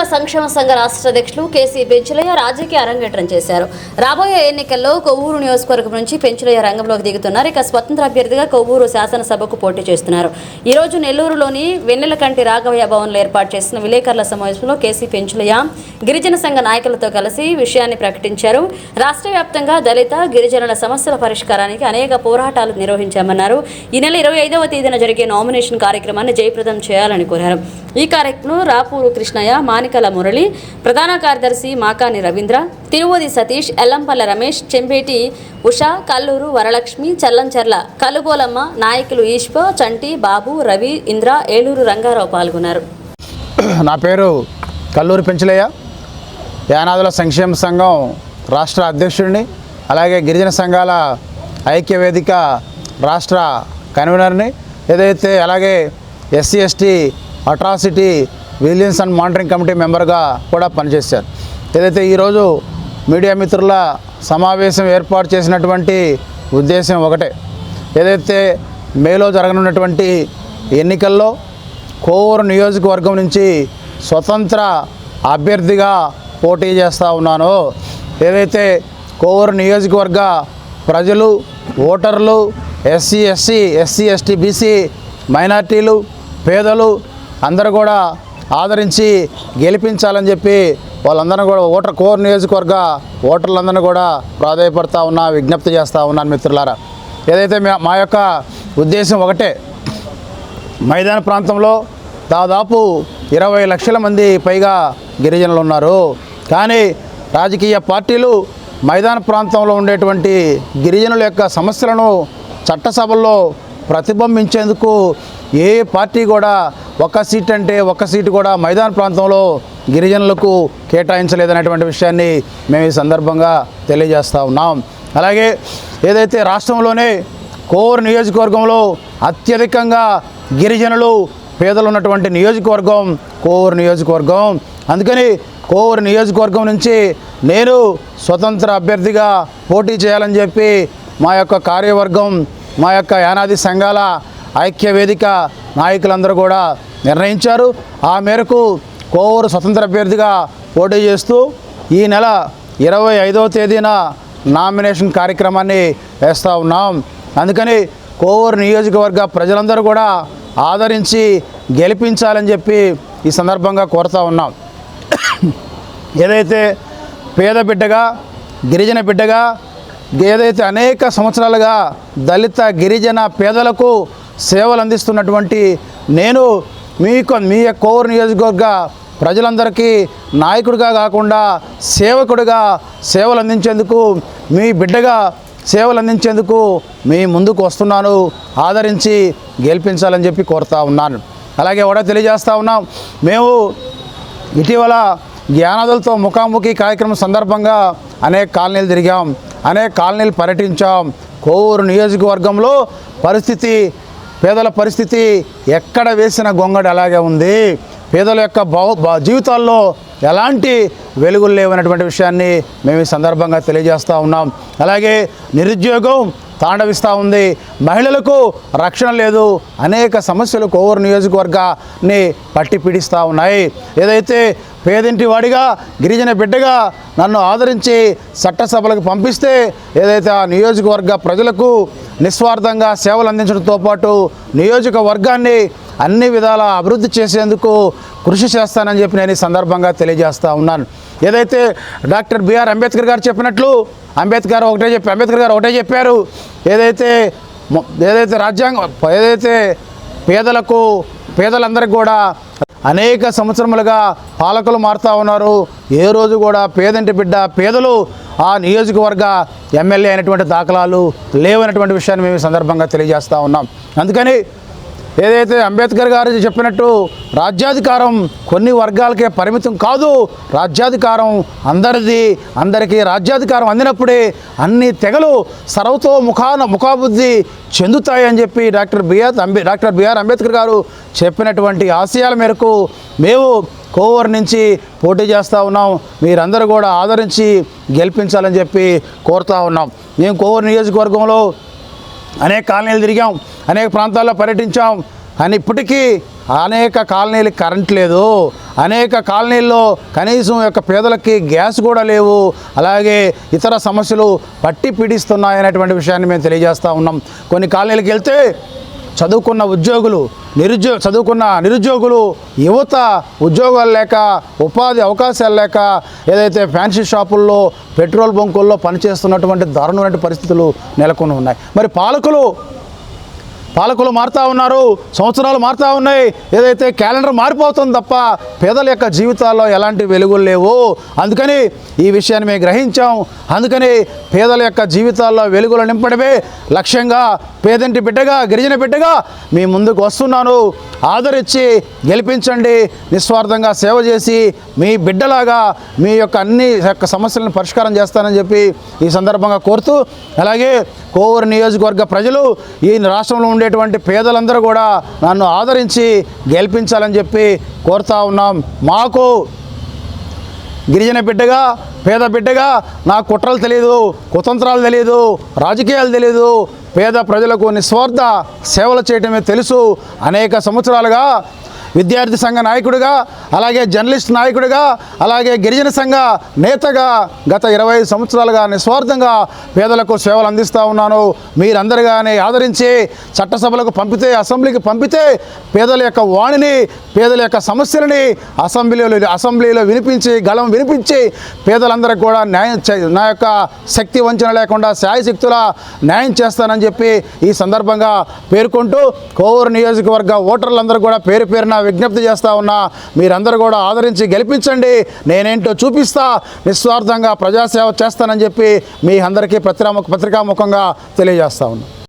గిరిజనుల సంక్షేమ సంఘ రాష్ట్ర అధ్యక్షులు కేసీ పెంచులయ్య రాజకీయ అరంగేట్రం చేశారు. రాబోయే ఎన్నికల్లో కొవ్వూరు నియోజకవర్గం నుంచి పెంచులయ్య రంగంలోకి దిగుతున్నారు. ఇక స్వతంత్ర అభ్యర్థిగా కొవ్వూరు శాసనసభకు పోటీ చేస్తున్నారు. ఈ రోజు నెల్లూరులోని వెన్నెలకంటి రాఘవయ్య భవన్లో ఏర్పాటు చేసిన విలేకరుల సమావేశంలో కేసీ పెంచులయ్య గిరిజన సంఘ నాయకులతో కలిసి విషయాన్ని ప్రకటించారు. రాష్ట్ర వ్యాప్తంగా దళిత గిరిజనుల సమస్యల పరిష్కారానికి అనేక పోరాటాలు నిర్వహించామన్నారు. ఈ నెల ఇరవై ఐదవ తేదీన జరిగే నామినేషన్ కార్యక్రమాన్ని జయప్రదం చేయాలని కోరారు. ఈ కార్యక్రమం రాపూరు కృష్ణయ్య మానికల మురళి ప్రధాన కార్యదర్శి మాకాని రవీంద్ర తిరువది సతీష్ ఎల్లంపల్ల రమేష్ చెంపేటి ఉష కల్లూరు వరలక్ష్మి చల్లంచెర్ల కలుగోలమ్మ నాయకులు ఈశ్వ చంటి బాబు రవి ఇంద్ర ఏలూరు రంగారావు పాల్గొన్నారు. నా పేరు కల్లూరు పెంచలయ్య. యానాదుల సంక్షేమ సంఘం రాష్ట్ర అధ్యక్షుడిని అలాగే గిరిజన సంఘాల ఐక్య వేదిక రాష్ట్ర కన్వీనర్ని ఏదైతే అలాగే SC ST atrocity vigilance and monitoring committee మెంబర్గా కూడా పనిచేశారు. ఏదైతే ఈరోజు మీడియా మిత్రుల సమావేశం ఏర్పాటు చేసినటువంటి ఉద్దేశం ఒకటే. ఏదైతే మేలో జరగనున్నటువంటి ఎన్నికల్లో కోవూరు నియోజకవర్గం నుంచి స్వతంత్ర అభ్యర్థిగా పోటీ చేస్తూ ఉన్నానో ఏదైతే కోవూరు నియోజకవర్గ ప్రజలు ఓటర్లు SC SC SC ST BC మైనార్టీలు పేదలు అందరూ కూడా ఆదరించి గెలిపించాలని చెప్పి వాళ్ళందరూ కూడా ఓటర్ కోర్ నియోజకవర్గ ఓటర్లందరినీ కూడా ప్రాధాయపడతా ఉన్నా విజ్ఞప్తి చేస్తూ ఉన్నాను మిత్రులారా. ఏదైతే మా- మా యొక్క ఉద్దేశం ఒకటే మైదాన ప్రాంతంలో దాదాపు ఇరవై లక్షల మంది పైగా గిరిజనులు ఉన్నారు. కానీ రాజకీయ పార్టీలు మైదాన ప్రాంతంలో ఉండేటువంటి గిరిజనుల యొక్క సమస్యలను చట్టసభల్లో ప్రతిబింబించేందుకు ఏ పార్టీ కూడా ఒక సీట్ అంటే ఒక సీటు కూడా మైదాన ప్రాంతంలో గిరిజనులకు కేటాయించలేదనేటువంటి విషయాన్ని మేము ఈ సందర్భంగా తెలియజేస్తూ ఉన్నాం. అలాగే ఏదైతే రాష్ట్రంలోనే కోవూరు నియోజకవర్గంలో అత్యధికంగా గిరిజనులు పేదలు ఉన్నటువంటి నియోజకవర్గం కోవూరు నియోజకవర్గం. అందుకని కోవూరు నియోజకవర్గం నుంచి నేను స్వతంత్ర అభ్యర్థిగా పోటీ చేయాలని చెప్పి మా యొక్క కార్యవర్గం మా యొక్క యానాది సంఘాల ఐక్య వేదిక నాయకులందరూ కూడా నిర్ణయించారు. ఆ మేరకు కోవూరు స్వతంత్ర అభ్యర్థిగా పోటీ చేస్తూ ఈ నెల ఇరవై ఐదవ తేదీన నామినేషన్ కార్యక్రమాన్ని వేస్తూ ఉన్నాం. అందుకని కోవూరు నియోజకవర్గ ప్రజలందరూ కూడా ఆదరించి గెలిపించాలని చెప్పి ఈ సందర్భంగా కోరుతూ ఉన్నాం. ఏదైతే పేద బిడ్డగా గిరిజన బిడ్డగా ఏదైతే అనేక సంవత్సరాలుగా దళిత గిరిజన పేదలకు సేవలు అందిస్తున్నటువంటి నేను మీకు మీ యొక్క కోవూరు నియోజకవర్గ ప్రజలందరికీ నాయకుడిగా కాకుండా సేవకుడిగా సేవలు అందించేందుకు మీ బిడ్డగా సేవలు అందించేందుకు మీ ముందుకు వస్తున్నాను. ఆదరించి గెలిపించాలని చెప్పి కోరుతా ఉన్నాను. అలాగే కూడా తెలియజేస్తా ఉన్నాం. మేము ఇటీవల జ్ఞానాదులతో ముఖాముఖి కార్యక్రమం సందర్భంగా అనేక కాలనీలు తిరిగాం. అనేక కాలనీలు పర్యటించాం. కోవూరు నియోజకవర్గంలో పరిస్థితి పేదల పరిస్థితి ఎక్కడ వేసిన గొంగడి అలాగే ఉంది. పేదల యొక్క బ- జీవితాల్లో ఎలాంటి వెలుగులు లేవనటువంటి విషయాన్ని మేము ఈ సందర్భంగా తెలియజేస్తూ ఉన్నాం. అలాగే నిరుద్యోగం తాండవిస్తూ ఉంది. మహిళలకు రక్షణ లేదు. అనేక సమస్యలు కోవూరు నియోజకవర్గాన్ని పట్టి పీడిస్తూ ఉన్నాయి. ఏదైతే పేదింటి వాడిగా గిరిజన బిడ్డగా నన్ను ఆదరించి చట్టసభలకు పంపిస్తే ఏదైతే ఆ నియోజకవర్గ ప్రజలకు నిస్వార్థంగా సేవలు అందించడంతో పాటు నియోజకవర్గాన్ని అన్ని విధాల అభివృద్ధి చేసేందుకు కృషి చేస్తానని చెప్పి నేను ఈ సందర్భంగా తెలియజేస్తూ ఉన్నాను. ఏదైతే డాక్టర్ బిఆర్ అంబేద్కర్ గారు చెప్పినట్లు అంబేద్కర్ ఒకటే చెప్పి అంబేద్కర్ గారు ఒకటే చెప్పారు ఏదైతే ఏదైతే రాజ్యాంగం ఏదైతే పేదలకు పేదలందరికీ కూడా అనేక సంవత్సరములుగా పాలకులు మారుతూ ఉన్నారు ఏ రోజు కూడా పేదంటి బిడ్డ పేదలు ఆ నియోజకవర్గ ఎమ్మెల్యే అయినటువంటి దాఖలాలు లేవనటువంటి విషయాన్ని మేము సందర్భంగా తెలియజేస్తూ ఉన్నాం. అందుకని ఏదైతే అంబేద్కర్ గారు చెప్పినట్టు రాజ్యాధికారం కొన్ని వర్గాలకే పరిమితం కాదు రాజ్యాధికారం అందరిది అందరికీ రాజ్యాధికారం అందినప్పుడే అన్ని తెగలు సర్వతో ముఖాన ముఖాబుద్ధి చెందుతాయని చెప్పి doctor BR Ambe doctor BR Ambedkar garu చెప్పినటువంటి ఆశయాల మేరకు మేము కోవూర్ నుంచి పోటీ చేస్తూ ఉన్నాం. మీరందరూ కూడా ఆదరించి గెలిపించాలని చెప్పి కోరుతూ ఉన్నాం. మేము కోవూరు నియోజకవర్గంలో అనేక కాలనీలు తిరిగాం. అనేక ప్రాంతాల్లో పర్యటించాం. అని ఇప్పటికీ అనేక కాలనీలకు కరెంట్ లేదు. అనేక కాలనీల్లో కనీసం యొక్క పేదలకి గ్యాస్ కూడా లేవు. అలాగే ఇతర సమస్యలు పట్టి పీడిస్తున్నాయనేటువంటి విషయాన్ని మేము తెలియజేస్తూ ఉన్నాం. కొన్ని కాలనీలకు వెళ్తే చదువుకున్న ఉద్యోగులు నిరుద్యో చదువుకున్న నిరుద్యోగులు యువత ఉద్యోగాలు లేక ఉపాధి అవకాశాలు లేక ఏదైతే ఫ్యాన్సీ షాపుల్లో పెట్రోల్ బంకుల్లో పనిచేస్తున్నటువంటి దారుణమైన పరిస్థితులు నెలకొని ఉన్నాయి. మరి పాలకులు పాలకులు మారుతూ ఉన్నారు సంవత్సరాలు మారుతూ ఉన్నాయి. ఏదైతే క్యాలెండర్ మారిపోతుంది తప్ప పేదల యొక్క జీవితాల్లో ఎలాంటి వెలుగులు లేవు. అందుకని ఈ విషయాన్ని మేము గ్రహించాం. అందుకని పేదల యొక్క జీవితాల్లో వెలుగులు నింపడమే లక్ష్యంగా పేదంటి బిడ్డగా గిరిజన బిడ్డగా మీ ముందుకు వస్తున్నాను. ఆదరించి గెలిపించండి నిస్వార్థంగా సేవ చేసి మీ బిడ్డలాగా మీ యొక్క అన్ని యొక్క సమస్యలను పరిష్కారం చేస్తానని చెప్పి ఈ సందర్భంగా కోరుతూ అలాగే కోవూరు నియోజకవర్గ ప్రజలు ఈ రాష్ట్రంలో ఉండేటువంటి పేదలందరూ కూడా నన్ను ఆదరించి గెలిపించాలని చెప్పి కోరుతా ఉన్నాం. మాకు గిరిజన బిడ్డగా పేద బిడ్డగా నాకు కుట్రలు తెలియదు కుతంత్రాలు తెలియదు రాజకీయాలు తెలియదు పేద ప్రజలకు నిస్వార్థ సేవలు చేయటమే తెలుసు. అనేక సంవత్సరాలుగా విద్యార్థి సంఘ నాయకుడిగా అలాగే జర్నలిస్ట్ నాయకుడిగా అలాగే గిరిజన సంఘ నేతగా గత ఇరవై సంవత్సరాలుగా నిస్వార్థంగా పేదలకు సేవలు అందిస్తూ ఉన్నాను. మీరందరిగానే ఆదరించి చట్టసభలకు పంపితే అసెంబ్లీకి పంపితే పేదల యొక్క వాణిని పేదల యొక్క సమస్యలని అసెంబ్లీలో అసెంబ్లీలో వినిపించి గళం వినిపించి పేదలందరికీ కూడా న్యాయం చే- నా యొక్క శక్తి వంచన లేకుండా శాయశక్తుల న్యాయం చేస్తానని చెప్పి ఈ సందర్భంగా పేర్కొంటూ కోవూరు నియోజకవర్గ ఓటర్లందరూ కూడా పేరు పేరున విజ్ఞప్తి చేస్తా ఉన్నా మీరందరూ కూడా ఆదరించి గెలిపించండి. నేనేంటో చూపిస్తా నిస్వార్థంగా ప్రజాసేవ చేస్తానని చెప్పి మీ అందరికీ పత్రికా పత్రికాముఖంగా తెలియజేస్తా ఉన్నా.